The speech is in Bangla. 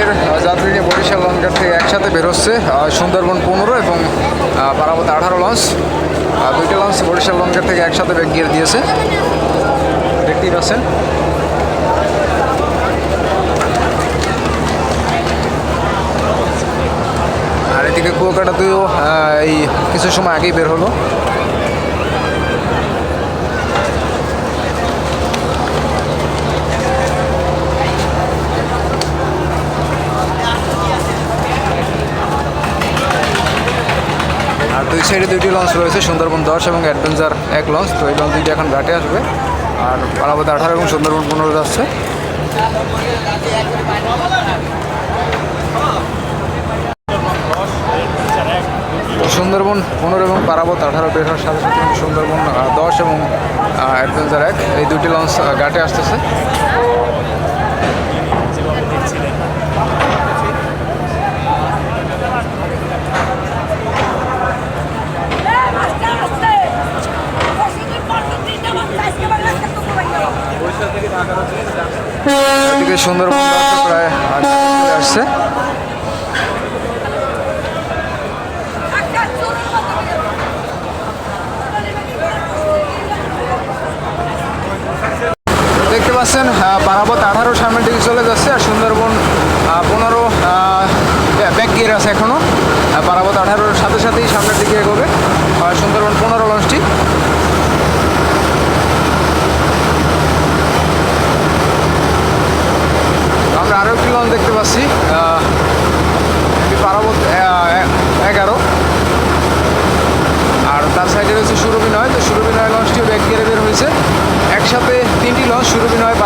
ব্যাগের যাত্রী নিয়ে বরিশাল লঞ্চঘাট থেকে একসাথে বের হচ্ছে সুন্দরবন পনেরো এবং আহ, পারাবত আঠারো লঞ্চ। দুইটা লঞ্চ বরিশাল লঞ্চঘাট থেকে একসাথে ব্যাগ গিয়ে দিয়েছে। দেখতেই পাচ্ছেন। আর এদিকে কুয়াকাটাতেও এই কিছু সময় আগেই বের হলো। আর দুই সাইডে দুইটি লঞ্চ রয়েছে, সুন্দরবন দশ এবং অ্যাডভেঞ্চার এক লঞ্চ তো এই লঞ্চ দুইটি এখন ঘাটে আসবে। আর পারাবত আঠারো এবং সুন্দরবন পনেরো যাচ্ছে। সুন্দরবন পনেরো এবং পারাবত আঠারো বের হওয়ার সাথে সাথে সুন্দরবন দশ এবং অ্যাডভেঞ্চার এক। এই দুটি লঞ্চ ঘাটে আসতেছে। এদিকে প্রায় আসছে। দেখতে পাচ্ছেন পারাবত আঠারো সামনের দিকে চলে যাচ্ছে আর সুন্দরবন পনেরো ব্যাক গিয়ে আছে এখনও পারাবত আঠারোর সাথে সাথেই সামনের দিকে এগোবে আর সুন্দরবন পনেরো লঞ্চটি আমরা আরও একটি লঞ্চ দেখতে পাচ্ছি। পারাবত এগারো। আর তার সাইডে রয়েছে সুরভিনয় তো সুরভিনয় লঞ্চটিও ব্যাক গিয়ারে বের হয়েছে। একসাথে তিনটি লঞ্চ সুরভিনয়